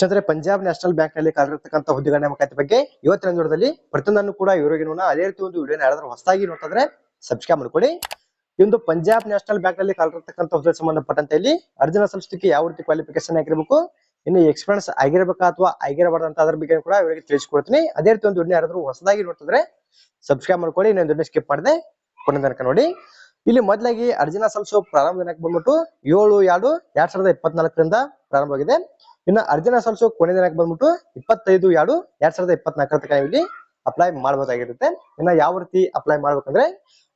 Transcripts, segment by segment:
ಕ್ಷೇತ್ರ ಪಂಜಾಬ್ ನ್ಯಾಷನಲ್ ಬ್ಯಾಂಕ್ನಲ್ಲಿ ಕಾರ್ಯರತಕ್ಕಂತ ಹುದ್ದೆಗಳ ನೇಮಕಾತಿ ಬಗ್ಗೆ ಇವತ್ತಿನ ನೋಡದಲ್ಲಿ ಪ್ರತಿಯೊಂದನ್ನು ಕೂಡ ಇವರಿಗೆ ನೋಡೋಣ ಅದೇ ರೀತಿ ಒಂದು ವಿಡಿಯೋ ಯಾರಾದ್ರೂ ಹೊಸದಾಗಿ ನೋಡ್ತಿದ್ರೆ ಸಬ್ಸ್ಕ್ರೈಬ್ ಮಾಡ್ಕೊಳ್ಳಿ ಇಂದು ಪಂಜಾಬ್ ನ್ಯಾಷನಲ್ ಬ್ಯಾಂಕ್ನಲ್ಲಿ ಕಾರ್ಯರತಕ್ಕಂತ ಹುದ್ದೆ ಸಂಬಂಧಪಟ್ಟಂತೆ ಇಲ್ಲಿ ಅರ್ಜುನ ಸಂಸ್ಥೆಗೆ ಯಾವ ರೀತಿ ಕ್ವಾಲಿಫಿಕೇಶನ್ ಆಗಿರಬೇಕು, ಇನ್ನು ಎಕ್ಸ್ಪೀರಿಯನ್ಸ್ ಆಗಿರಬೇಕಾ ಅಥವಾ ಆಗಿರಬಾರ್ದು ಅಂತ ಅದ್ರ ಬಗ್ಗೆ ಕೂಡ ಇವರಿಗೆ ತಿಳಿಸ್ಕೊಡ್ತೀನಿ. ಅದೇ ರೀತಿ ಒಂದು ಯಾರಾದ್ರೂ ಹೊಸದಾಗಿ ನೋಡ್ತಿದ್ರೆ ಸಬ್ಸ್ಕ್ರೈಬ್ ಮಾಡ್ಕೊಳ್ಳಿ ಇನ್ನೊಂದು ಸ್ಕಿಪ್ ಮಾಡದೆ ಕೊನೆ ತನಕ ನೋಡಿ. ಇಲ್ಲಿ ಮೊದಲಾಗಿ ಅರ್ಜಿನ ಸಲ್ಲಿಸೋ ಪ್ರಾರಂಭ ದಿನಾಂಕ ಬಂದ್ಬಿಟ್ಟು ಏಳು, ಎರಡು, ಎರಡ್ ಸಾವಿರದ ಇಪ್ಪತ್ನಾಲ್ಕರಿಂದ ಪ್ರಾರಂಭವಾಗಿದೆ ಇನ್ನು ಅರ್ಜಿನ ಸಲ್ಲಿಸೋ ಕೊನೆ ದಿನಾಂಕ ಬಂದ್ಬಿಟ್ಟು ಇಪ್ಪತ್ತೈದು, ಎರಡು, ಎರಡ್ ಸಾವಿರದ ಇಪ್ಪತ್ನಾಲ್ಕರ ತನಕ ನೀವು ಇಲ್ಲಿ ಅಪ್ಲೈ ಮಾಡಬಹುದಾಗಿರುತ್ತೆ ಇನ್ನ ಯಾವ ರೀತಿ ಅಪ್ಲೈ ಮಾಡ್ಬೇಕಂದ್ರೆ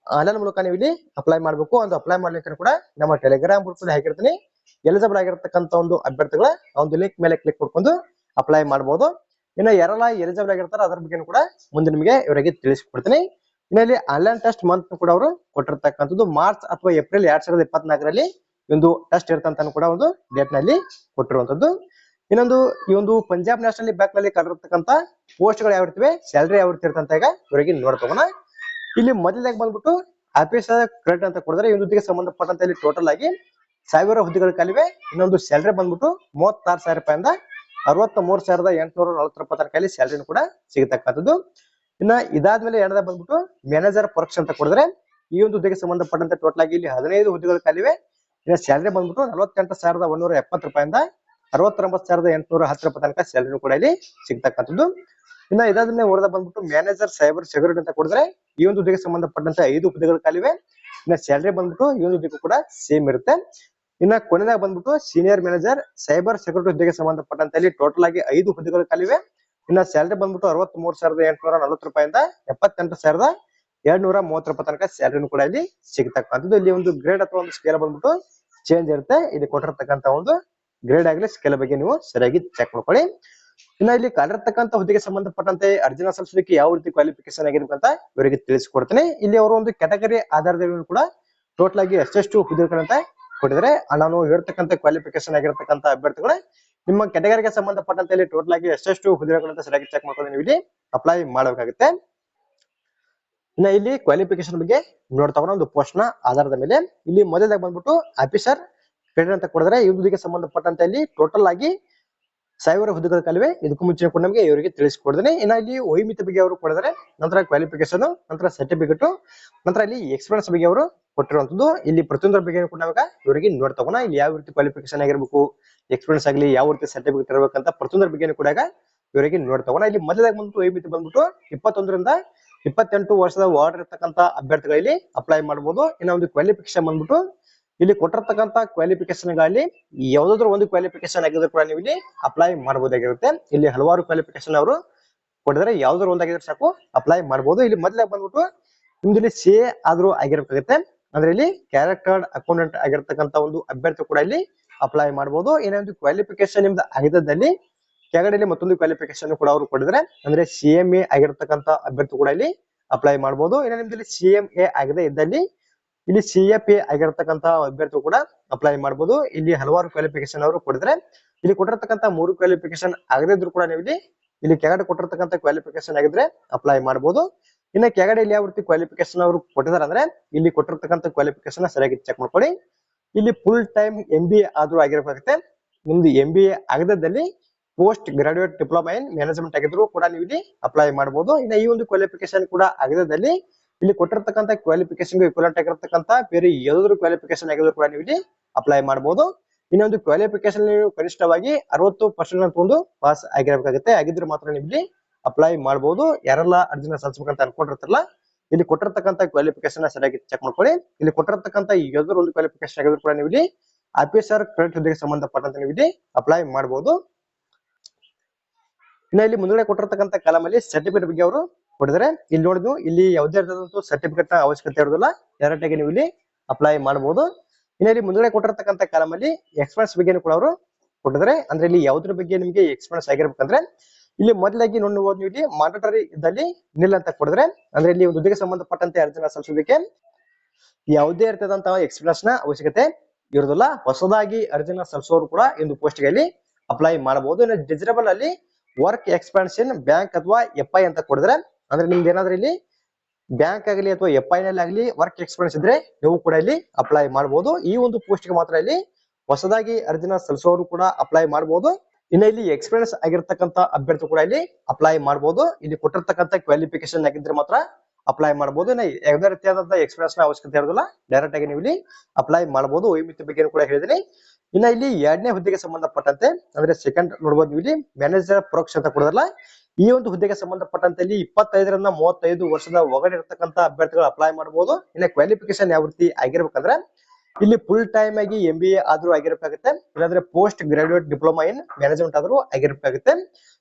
ಆನ್ಲೈನ್ ಮೂಲಕ ನೀವು ಇಲ್ಲಿ ಅಪ್ಲೈ ಮಾಡಬೇಕು. ಒಂದು ಅಪ್ಲೈ ಮಾಡ್ಲಿಕ್ಕೆ ಕೂಡ ನಮ್ಮ ಟೆಲಿಗ್ರಾಮ್ ಗ್ರೂಪ್ ಹಾಕಿರ್ತೀನಿ. ಎಲಿಜಿಬಲ್ ಆಗಿರ್ತಕ್ಕಂಥ ಒಂದು ಅಭ್ಯರ್ಥಿಗಳ ಒಂದು ಲಿಂಕ್ ಮೇಲೆ ಕ್ಲಿಕ್ ಮಾಡ್ಕೊಂಡು ಅಪ್ಲೈ ಮಾಡಬಹುದು ಇನ್ನು ಯಾರೆಲ್ಲ ಎಲಿಜಿಬಲ್ ಆಗಿರ್ತಾರೆ ಅದ್ರ ಬಗ್ಗೆ ಕೂಡ ಮುಂದೆ ನಿಮಗೆ ಇವರಿಗೆ ತಿಳಿಸ್ಕೊಡ್ತೀನಿ. ಇಲ್ಲಿ ಆನ್ಲೈನ್ ಟೆಸ್ಟ್ ಮಂತ್ ಕೂಡ ಅವರು ಕೊಟ್ಟಿರ್ತಕ್ಕಂಥದ್ದು ಮಾರ್ಚ್ ಅಥವಾ ಏಪ್ರಿಲ್ ಎರಡ್ ಸಾವಿರದ ಇಪ್ಪತ್ನಾಲ್ಕರಲ್ಲಿ ಒಂದು ಟೆಸ್ಟ್ ಇರ್ತಂತ ಕೂಡ ಒಂದು ಡೇಟ್ನಲ್ಲಿ ಕೊಟ್ಟಿರುವಂತದ್ದು ಇನ್ನೊಂದು ಈ ಒಂದು ಪಂಜಾಬ್ ನ್ಯಾಷನಲ್ ಬ್ಯಾಂಕ್ನಲ್ಲಿ ಕರೆದಿರ್ತಕ್ಕಂಥ ಪೋಸ್ಟ್ಗಳು ಯಾವ ಇರ್ತವೆ? ಸ್ಯಾಲರಿ ಈಗ ಇವರಿಗೆ ನೋಡ್ತಗೋಣ ಇಲ್ಲಿ ಮೊದಲಾಗಿ ಬಂದ್ಬಿಟ್ಟು ಆಫೀಸ್ ಕ್ರೆಡಿಟ್ ಅಂತ ಕೊಡಿದ್ರೆ ಈ ಹುದ್ದೆಗೆ ಸಂಬಂಧಪಟ್ಟಂತ ಇಲ್ಲಿ ಟೋಟಲ್ ಆಗಿ ಸಾವಿರ ಹುದ್ದೆಗಳು ಕಲಿವೆ ಇನ್ನೊಂದು ಸ್ಯಾಲರಿ ಬಂದ್ಬಿಟ್ಟು ಮೂವತ್ತಾರು ಸಾವಿರ ರೂಪಾಯಿಂದ ಅರವತ್ತ ಮೂರು ಸಾವಿರದ ಎಂಟುನೂರ ನಲವತ್ತು ರೂಪಾಯಿ ತನಕ ಸ್ಯಾಲರಿನೂ ಕೂಡ ಸಿಗತಕ್ಕಂಥದ್ದು. ಇನ್ನ ಇದಾದ್ಮೇಲೆ ಎರಡದ ಬಂದ್ಬಿಟ್ಟು ಮ್ಯಾನೇಜರ್ ಪರೀಕ್ಷೆ ಅಂತ ಕೊಡಿದ್ರೆ ಈ ಒಂದು ಹುದ್ದೆಗೆ ಸಂಬಂಧಪಟ್ಟಂತೆ ಟೋಟಲ್ ಆಗಿ ಇಲ್ಲಿ ಹದಿನೈದು ಹುದ್ದೆಗಳು ಕಾಲಿವೆ ಇನ್ನ ಸ್ಯಾಲರಿ ಬಂದ್ಬಿಟ್ಟು ನಲವತ್ತೆಂಟು ಸಾವಿರದ ಒಂದೂರ ಎಪ್ಪತ್ತು ರೂಪಾಯಿಂದ ಅರವತ್ತೊಂಬತ್ತು ಸಾವಿರದ ಎಂಟುನೂರ ಹತ್ತು ರೂಪಾಯಿ ತನಕ ಸ್ಯಾಲರಿ ಕೂಡ ಇಲ್ಲಿ ಸಿಗ್ತಕ್ಕಂಥದ್ದು. ಇನ್ನ ಇದಾದ್ಮೇಲೆ ಹೊರದ ಬಂದ್ಬಿಟ್ಟು ಮ್ಯಾನೇಜರ್ ಸೈಬರ್ ಸೆಕ್ಯೂರಿಟಿ ಅಂತ ಕೊಡಿದ್ರೆ ಈ ಒಂದು ಹುದ್ದೆಗೆ ಸಂಬಂಧಪಟ್ಟಂತೆ ಐದು ಹುದ್ದೆಗಳು ಖಾಲಿವೆ ಇನ್ನ ಸ್ಯಾಲರಿ ಬಂದ್ಬಿಟ್ಟು ಈ ಒಂದು ಹುದ್ದೆಗೂ ಕೂಡ ಸೇಮ್ ಇರುತ್ತೆ. ಇನ್ನ ಕೊನೆದಾಗ ಬಂದ್ಬಿಟ್ಟು ಸೀನಿಯರ್ ಮ್ಯಾನೇಜರ್ ಸೈಬರ್ ಸೆಕ್ಯೂರಿಟಿ ಹುದ್ದೆಗೆ ಸಂಬಂಧಪಟ್ಟಂತೆ ಇಲ್ಲಿ ಟೋಟಲ್ ಆಗಿ ಐದು ಹುದ್ದೆಗಳು ಖಾಲಿವೆ ಇನ್ನ ಸ್ಯಾಲ್ರಿ ಬಂದ್ಬಿಟ್ಟು ಅರವತ್ತ್ ಮೂರ್ ಸಾವಿರದ ಎಂಟುನೂರ ನಲವತ್ತು ರೂಪಾಯಿಂದ ಎಪ್ಪತ್ತೆಂಟು ಸಾವಿರದ ಎರಡ್ನೂರ ಮೂವತ್ತು ರೂಪಾಯಿ ತನಕ ಸ್ಯಾಲರಿನೂ ಕೂಡ ಇಲ್ಲಿ ಸಿಗ್ತಕ್ಕಂಥದ್ದು. ಇಲ್ಲಿ ಒಂದು ಗ್ರೇಡ್ ಅಥವಾ ಒಂದು ಸ್ಕೇಲ್ ಬಂದ್ಬಿಟ್ಟು ಚೇಂಜ್ ಇರುತ್ತೆ. ಇಲ್ಲಿ ಕೊಟ್ಟಿರ್ತಕ್ಕಂಥ ಒಂದು ಗ್ರೇಡ್ ಆಗಲಿ ಸ್ಕೇಲ್ ಬಗ್ಗೆ ನೀವು ಸರಿಯಾಗಿ ಚೆಕ್ ಮಾಡ್ಕೊಳ್ಳಿ. ಇನ್ನ ಇಲ್ಲಿ ಕಾಲಿರ್ತಕ್ಕಂಥ ಹುದ್ದೆಗೆ ಸಂಬಂಧಪಟ್ಟಂತೆ ಅರ್ಜಿನ ಸಲ್ಲಿಸಲಿಕ್ಕೆ ಯಾವ ರೀತಿ ಕ್ವಾಲಿಫಿಕೇಶನ್ ಆಗಿರ್ಬೇಕು ಅಂತ ಇವರಿಗೆ ತಿಳಿಸ್ಕೊಡ್ತೇನೆ. ಇಲ್ಲಿ ಅವರು ಒಂದು ಕ್ಯಾಟಗರಿ ಆಧಾರದ ಕೂಡ ಟೋಟಲ್ ಆಗಿ ಎಷ್ಟೆಷ್ಟು ಹುದ್ದೆಗಳಂತ ಕೊಟ್ಟಿದ್ರೆ ನಾನು ಹೇಳ್ತಕ್ಕಂಥ ಕ್ವಾಲಿಫಿಕೇಶನ್ ಆಗಿರ್ತಕ್ಕಂಥ ಅಭ್ಯರ್ಥಿಗಳು ನಿಮ್ಮ ಕೆಟಗರಿಗೆ ಸಂಬಂಧಪಟ್ಟಂತೆ ಇಲ್ಲಿ ಟೋಟಲ್ ಆಗಿ ಎಷ್ಟೆಷ್ಟು ಹುದ್ದೆಗಳಂತ ಸರಿಯಾಗಿ ಚೆಕ್ ಮಾಡ್ಕೊಂಡು ನೀವು ಇಲ್ಲಿ ಅಪ್ಲೈ ಮಾಡಬೇಕಾಗುತ್ತೆ. ಇನ್ನ ಇಲ್ಲಿ ಕ್ವಾಲಿಫಿಕೇಶನ್ ಬಗ್ಗೆ ನೋಡ್ತಾ ಒಂದು ಪೋಸ್ಟ್ ಆಧಾರದ ಮೇಲೆ. ಇಲ್ಲಿ ಮೊದಲಾಗಿ ಬಂದ್ಬಿಟ್ಟು ಆಫೀಸರ್ ಕ್ರೆಡಿಟ್ ಅಂತ ಕೊಡಿದ್ರೆ ಹುದ್ದೆಗೆ ಸಂಬಂಧಪಟ್ಟಂತೆ ಇಲ್ಲಿ ಟೋಟಲ್ ಆಗಿ ಸಾವಿರ ಹುದ್ದೆಗಳ ಕಲಿವೆ, ಇದಕ್ಕೂ ಮುಂಚೆ ಕೂಡ ನಮಗೆ ಇವರಿಗೆ ತಿಳಿಸಿಕೊಡ್ತೇನೆ. ಇನ್ನ ಇಲ್ಲಿ ವೈಮಿತ ಬಗ್ಗೆ ಅವರು ಕೊಡಿದ್ರೆ, ನಂತರ ಕ್ವಾಲಿಫಿಕೇಶನ್ ನಂತರ ಸರ್ಟಿಫಿಕೇಟ್ ನಂತರ ಇಲ್ಲಿ ಎಕ್ಸ್ಪೀರಿಯನ್ಸ್ ಬಗ್ಗೆ ಅವರು ಕೊಟ್ಟಿರುವಂತದ್ದು ಇಲ್ಲಿ ಪ್ರತಿಯೊಂದರ ಬಗ್ಗೆ ಕೂಡ ನಾವಾಗ ಇವರಿಗೆ ನೋಡ್ತಾವೋಣ ಇಲ್ಲಿ ಯಾವ ರೀತಿ ಕ್ವಾಲಿಫಿಕೇಶನ್ ಆಗಿರ್ಬೇಕು ಎಕ್ಸ್ಪೀರಿಯನ್ಸ್ ಆಗಲಿ, ಯಾವ ರೀತಿ ಸರ್ಟಿಫಿಕೇಟ್ ಇರಬೇಕಂತ ಪ್ರತಿಯೊಂದರ ಬಗ್ಗೆ ಕೂಡ ಇವರಿಗೆ ನೋಡ್ತಾವೋಣ ಇಲ್ಲಿ ಮೊದಲಾಗಿ ಬಂದ್ಬಿಟ್ಟು ವೈಮಿತ ಬಂದ್ಬಿಟ್ಟು ಇಪ್ಪತ್ತೊಂದರಿಂದ ಇಪ್ಪತ್ತೆಂಟು ವರ್ಷದ ವಾರ್ಡ್ ಇರ್ತಕ್ಕಂಥ ಅಭ್ಯರ್ಥಿಗಳಲ್ಲಿ ಅಪ್ಲೈ ಮಾಡಬಹುದು ಇನ್ನ ಒಂದು ಕ್ವಾಲಿಫಿಕೇಶನ್ ಬಂದ್ಬಿಟ್ಟು ಇಲ್ಲಿ ಕೊಟ್ಟಿರ್ತಕ್ಕಂಥ ಕ್ವಾಲಿಫಿಕೇಶನ್ಗಳಲ್ಲಿ ಯಾವ್ದಾದ್ರು ಒಂದು ಕ್ವಾಲಿಫಿಕೇಶನ್ ಆಗಿದ್ರು ಕೂಡ ನೀವು ಇಲ್ಲಿ ಅಪ್ಲೈ ಮಾಡಬಹುದಾಗಿರುತ್ತೆ ಇಲ್ಲಿ ಹಲವಾರು ಕ್ವಾಲಿಫಿಕೇಶನ್ ಅವರು ಕೊಟ್ಟಿದ್ರೆ ಯಾವ್ದಾದ್ರು ಒಂದಾಗಿದ್ರೆ ಸಾಕು ಅಪ್ಲೈ ಮಾಡಬಹುದು ಇಲ್ಲಿ ಮೊದಲೇ ಬಂದ್ಬಿಟ್ಟು ನಿಮ್ದು ಇಲ್ಲಿ ಸಿ ಆದ್ರೂ ಆಗಿರ್ಬೇಕಾಗುತ್ತೆ. ಅಂದ್ರೆ ಇಲ್ಲಿ ಕ್ಯಾರೆಕ್ಟರ್ ಅಕೌಂಟೆಂಟ್ ಆಗಿರ್ತಕ್ಕಂಥ ಒಂದು ಅಭ್ಯರ್ಥಿ ಕೂಡ ಇಲ್ಲಿ ಅಪ್ಲೈ ಮಾಡಬಹುದು ಏನೊಂದು ಕ್ವಾಲಿಫಿಕೇಶನ್ ನಿಮ್ದು ಆಗಿದ್ದಲ್ಲಿ ಕೆಳಗಡೆ ಮತ್ತೊಂದು ಕ್ವಾಲಿಫಿಕೇಶನ್ ಕೂಡ ಅವರು ಕೊಟ್ಟಿದ್ರೆ ಅಂದ್ರೆ ಸಿ ಎಂ ಎ ಆಗಿರ್ತಕ್ಕಂಥ ಅಭ್ಯರ್ಥಿ ಕೂಡ ಇಲ್ಲಿ ಅಪ್ಲೈ ಮಾಡಬಹುದು ಏನೋ ನಿಮ್ದು ಸಿ ಎಂ ಎ ಆಗದೆ ಇದ್ದಲ್ಲಿ ಇಲ್ಲಿ ಸಿ ಎ ಆಗಿರತಕ್ಕಂತಹ ಅಭ್ಯರ್ಥಿ ಕೂಡ ಅಪ್ಲೈ ಮಾಡಬಹುದು ಇಲ್ಲಿ ಹಲವಾರು ಕ್ವಾಲಿಫಿಕೇಶನ್ ಅವರು ಕೊಡಿದ್ರೆ, ಇಲ್ಲಿ ಕೊಟ್ಟಿರತಕ್ಕಂತ ಮೂರು ಕ್ವಾಲಿಫಿಕೇಶನ್ ಆಗದಿದ್ರು ಕೂಡ ನೀವು ಇಲ್ಲಿ ಇಲ್ಲಿ ಕೆಳಗಡೆ ಕೊಟ್ಟಿರತಕ್ಕಂತ ಕ್ವಾಲಿಫಿಕೇಶನ್ ಆಗಿದ್ರೆ ಅಪ್ಲೈ ಮಾಡಬಹುದು ಇನ್ನು ಕೆಳಗಡೆ ಇಲ್ಲಿ ಯಾವ ರೀತಿ ಕ್ವಾಲಿಫಿಕೇಶನ್ ಅವರು ಕೊಟ್ಟಿದ್ದಾರೆ ಅಂದ್ರೆ, ಇಲ್ಲಿ ಕೊಟ್ಟಿರತಕ್ಕಂತ ಕ್ವಾಲಿಫಿಕೇಶನ್ ಸರಿಯಾಗಿ ಚೆಕ್ ಮಾಡ್ಕೊಳ್ಳಿ. ಇಲ್ಲಿ full time M B A ಆದ್ರೂ ಆಗಿರ್ಬೇಕಾಗುತ್ತೆ. ನಿಮ್ದು M B A ಆಗದಲ್ಲಿ post graduate diploma in management ಆಗಿದ್ರು ಕೂಡ ನೀವು ಇಲ್ಲಿ ಅಪ್ಲೈ ಮಾಡಬಹುದು ಇನ್ನು ಈ ಒಂದು ಕ್ವಾಲಿಫಿಕೇಶನ್ ಕೂಡ ಆಗದಲ್ಲಿ ಇಲ್ಲಿ ಕೊಟ್ಟಿರ್ತಕ್ಕಂಥ ಕ್ವಾಲಿಫಿಕೇಶನ್ ಇಕ್ವಲೆಂಟ್ ಆಗಿರ್ತಕ್ಕಂಥ ಬೇರೆ ಯಾವ್ದಾದ್ರು ಕ್ವಾಲಿಫಿಕೇಶನ್ ಆಗಿದ್ರು ಕೂಡ ನೀವು ಇಲ್ಲಿ ಅಪ್ಲೈ ಮಾಡಬಹುದು ಇನ್ನೊಂದು ಕ್ವಾಲಿಫಿಕೇಶನ್ ನೀವು ಕನಿಷ್ಠವಾಗಿ ಅರವತ್ತು ಪರ್ಸೆಂಟ್ ಒಂದು ಪಾಸ್ ಆಗಿರಬೇಕಾಗುತ್ತೆ. ಆಗಿದ್ರೆ ಮಾತ್ರ ನೀವು ಇಲ್ಲಿ ಅಪ್ಲೈ ಮಾಡಬಹುದು ಯಾರೆಲ್ಲ ಅರ್ಜಿನ ಸಲ್ಲಿಸಬೇಕಂತ ಅನ್ಕೊಂಡಿರ್ತಾರಲ್ಲ, ಇಲ್ಲಿ ಕೊಟ್ಟಿರ್ತಕ್ಕಂಥ ಕ್ವಾಲಿಫಿಕೇಶನ್ ಸರಿಯಾಗಿ ಚೆಕ್ ಮಾಡ್ಕೊಳ್ಳಿ. ಇಲ್ಲಿ ಕೊಟ್ಟಿರ್ತಕ್ಕಂಥ ಯಾವ್ದಾದ್ರು ಒಂದು ಕ್ವಾಲಿಫಿಕೇಶನ್ ಆಗಿದ್ರು ಕೂಡ ನೀವು ಇಲ್ಲಿ ಆಫೀಸರ್ ಕ್ರೆಡಿಟ್ ಹುದ್ದೆಗೆ ಸಂಬಂಧಪಟ್ಟಂತ ನೀವು ಇಲ್ಲಿ ಅಪ್ಲೈ ಮಾಡಬಹುದು ಇನ್ನ ಇಲ್ಲಿ ಮುಂದೆ ಕೊಟ್ಟಿರ್ತಕ್ಕಂಥ ಕಾಲಮಲ್ಲಿ ಸರ್ಟಿಫಿಕೇಟ್ ಬಗ್ಗೆ ಅವರು ಕೊಡಿದ್ರೆ ಇಲ್ಲಿ ನೋಡಿದ್ವು ಇಲ್ಲಿ ಯಾವುದೇ ಇರ್ತದಂತ ಸರ್ಟಿಫಿಕೇಟ್ನ ಅವಶ್ಯಕತೆ ಇರೋದಿಲ್ಲ. ಡೈರೆಕ್ಟ್ ನೀವು ಇಲ್ಲಿ ಅಪ್ಲೈ ಮಾಡಬಹುದು ಇನ್ನು ಇಲ್ಲಿ ಮುಂದೆ ಕೊಟ್ಟಿರ್ತಕ್ಕಂಥ ಕಾಲಮಲ್ಲಿ ಎಕ್ಸ್ಪೀರಿಯನ್ಸ್ ಬಗ್ಗೆ ಕೂಡ ಅವರು ಕೊಟ್ಟಿದ್ರೆ ಅಂದ್ರೆ ಇಲ್ಲಿ ಯಾವ್ದ್ರ ಬಗ್ಗೆ ನಿಮಗೆ ಎಕ್ಸ್ಪೀರಿಯನ್ಸ್ ಆಗಿರ್ಬೇಕಂದ್ರೆ, ಇಲ್ಲಿ ಮೊದಲಾಗಿ ನೋಡ್ಬೋದು ನೀವು ಇಲ್ಲಿ ಮಾನಿಟರಿ ಇದ್ದಲ್ಲಿ ನಿಲ್ ಅಂತ ಕೊಡಿದ್ರೆ, ಅಂದ್ರೆ ಇಲ್ಲಿ ಒಂದು ಹುದ್ದೆಗೆ ಸಂಬಂಧಪಟ್ಟಂತೆ ಅರ್ಜಿನ ಸಲ್ಲಿಸೋದಕ್ಕೆ ಯಾವುದೇ ಇರ್ತದಂತಹ ಎಕ್ಸ್ಪೀರಿಯನ್ಸ್ನ ಅವಶ್ಯಕತೆ ಇರೋದಿಲ್ಲ. ಹೊಸದಾಗಿ ಅರ್ಜಿನ ಸಲ್ಲಿಸೋರು ಕೂಡ ಇಂದು ಪೋಸ್ಟ್ಗೆ ಅಪ್ಲೈ ಮಾಡಬಹುದು ಇನ್ನು ಡಿಜಿಟಬಲ್ ಅಲ್ಲಿ ವರ್ಕ್ ಎಕ್ಸ್ಪಾನ್ಷನ್ ಬ್ಯಾಂಕ್ ಅಥವಾ ಎಫ್ ಐ ಅಂತ ಕೊಡಿದ್ರೆ ಅಂದ್ರೆ ನಿಮ್ದು ಏನಾದ್ರೂ ಇಲ್ಲಿ ಬ್ಯಾಂಕ್ ಆಗಲಿ ಅಥವಾ ಎಫ್ ಐ ನಲ್ಲಿ ಆಗಲಿ ವರ್ಕ್ ಎಕ್ಸ್ಪೀರಿಯನ್ಸ್ ಇದ್ರೆ ನೀವು ಕೂಡ ಇಲ್ಲಿ ಅಪ್ಲೈ ಮಾಡಬಹುದು ಈ ಒಂದು ಪೋಸ್ಟ್ಗೆ ಮಾತ್ರ ಇಲ್ಲಿ ಹೊಸದಾಗಿ ಅರ್ಜಿನ ಸಲ್ಲಿಸೋರು ಕೂಡ ಅಪ್ಲೈ ಮಾಡಬಹುದು ಇನ್ನ ಇಲ್ಲಿ ಎಕ್ಸ್ಪೀರಿಯನ್ಸ್ ಆಗಿರ್ತಕ್ಕಂಥ ಅಭ್ಯರ್ಥಿ ಕೂಡ ಇಲ್ಲಿ ಅಪ್ಲೈ ಮಾಡಬಹುದು ಇಲ್ಲಿ ಕೊಟ್ಟಿರ್ತಕ್ಕಂಥ ಕ್ವಾಲಿಫಿಕೇಶನ್ ಆಗಿದ್ರೆ ಮಾತ್ರ ಅಪ್ಲೈ ಮಾಡಬಹುದು ಇನ್ನ ಯಾವುದೇ ರೀತಿಯಾದಂತಹ ಎಕ್ಸ್ಪೀರಿಯನ್ಸ್ನ ಅವಶ್ಯಕತೆ ಇರೋದಿಲ್ಲ. ಡೈರೆಕ್ಟ್ ಆಗಿ ನೀವು ಇಲ್ಲಿ ಅಪ್ಲೈ ಮಾಡಬಹುದು ವೈಮಿತಿ ಬಗ್ಗೆ ಕೂಡ ಹೇಳಿದಿನಿ. ಇನ್ನ ಇಲ್ಲಿ ಎರಡನೇ ಹುದ್ದೆಗೆ ಸಂಬಂಧಪಟ್ಟಂತೆ, ಅಂದ್ರೆ ಸೆಕೆಂಡ್ ನೋಡಬಹುದು ನೀವು ಇಲ್ಲಿ ಮ್ಯಾನೇಜರ್ ಪರೋಕ್ಷ ಅಂತ ಕೊಡೋದಲ್ಲ ಈ ಒಂದು ಹುದ್ದೆಗೆ ಸಂಬಂಧಪಟ್ಟಂತೆ ಇಲ್ಲಿ ಇಪ್ಪತ್ತೈದರಿಂದ ಮೂವತ್ತೈದು ವರ್ಷದ ಒಳಗಡೆ ಇರತಕ್ಕಂತ ಅಭ್ಯರ್ಥಿಗಳು ಅಪ್ಲೈ ಮಾಡಬಹುದು. ಇನ್ನ ಕ್ವಾಲಿಫಿಕೇಶನ್ ಯಾವ ರೀತಿ ಆಗಿರ್ಬೇಕಂದ್ರೆ, ಇಲ್ಲಿ ಫುಲ್ ಟೈಮ್ ಆಗಿ ಎಂ ಬಿ ಎ ಆದ್ರೂ ಆಗಿರ್ಬೇಕಾಗುತ್ತೆ. ಇಲ್ಲಾಂದ್ರೆ post graduate diploma in management ಆದ್ರೂ ಆಗಿರ್ಬೇಕಾಗುತ್ತೆ.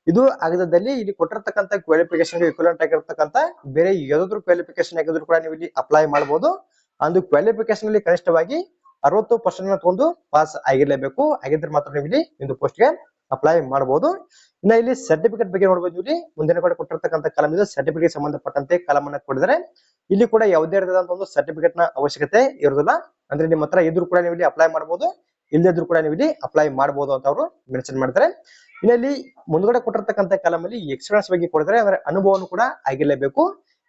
ಇದು ಆಗದಲ್ಲಿ ಇಲ್ಲಿ ಕೊಟ್ಟಿರತಕ್ಕಂತ ಕ್ವಾಲಿಫಿಕೇಶನ್ ಇಕ್ವಲೆಂಟ್ ಆಗಿರ್ತಕ್ಕಂತ ಬೇರೆ ಯಾವ್ದಾದ್ರು ಕ್ವಾಲಿಫಿಕೇಶನ್ ಆಗಿದ್ರು ಕೂಡ ನೀವು ಇಲ್ಲಿ ಅಪ್ಲೈ ಮಾಡಬಹುದು. ಅಂದು ಕ್ವಾಲಿಫಿಕೇಶನ್ ಅಲ್ಲಿ ಕನಿಷ್ಠವಾಗಿ ಅರವತ್ತು ಪರ್ಸೆಂಟ್ ತಗೊಂಡು ಪಾಸ್ ಆಗಿರ್ಲೇಬೇಕು. ಆಗಿದ್ರೆ ಮಾತ್ರ ನೀವು ಇಲ್ಲಿ ಒಂದು ಪೋಸ್ಟ್ಗೆ ಗೆ ಅಪ್ಲೈ ಮಾಡಬಹುದು ಇನ್ನ ಇಲ್ಲಿ ಸರ್ಟಿಫಿಕೇಟ್ ಬಗ್ಗೆ ನೋಡಬಹುದು ಇಲ್ಲಿ. ಮುಂದಿನ ಕಡೆ ಕೊಟ್ಟಿರ್ತಕ್ಕಂಥ ಕಾಲಮ್ ಇದು ಸರ್ಟಿಫಿಕೇಟ್ ಸಂಬಂಧಪಟ್ಟಂತೆ ಕಾಲಮ್ ಅನ್ನ ಕೊಟ್ಟಿದ್ದಾರೆ ಇಲ್ಲಿ ಕೂಡ ಯಾವುದೇ ರೀತಿಯಾದಂತಹ ಒಂದು ಸರ್ಟಿಫಿಕೇಟ್ನ ಅವಶ್ಯಕತೆ ಇರೋದಿಲ್ಲ ಅಂದ್ರೆ ನಿಮ್ಮ ಹತ್ರ ಇದ್ರು ಕೂಡ ನೀವು ಇಲ್ಲಿ ಅಪ್ಲೈ ಮಾಡಬಹುದು ಇಲ್ಲದಿದ್ರು ಕೂಡ ನೀವು ಇಲ್ಲಿ ಅಪ್ಲೈ ಮಾಡಬಹುದು ಅಂತ ಅವರು ಮೆನ್ಷನ್ ಮಾಡ್ತಾರೆ. ಇಲ್ಲಿ ಮುಂದ್ಗಡೆ ಕೊಟ್ಟಿರ್ತಕ್ಕಂಥ ಕಾಲಮ್ ಅಲ್ಲಿ ಎಕ್ಸ್ಪೀರಿಯನ್ಸ್ ಬಗ್ಗೆ ಕೊಡಿದ್ರೆ ಅಂದ್ರೆ ಅನುಭವನು ಕೂಡ ಆಗಿರ್ಲೇಬೇಕು.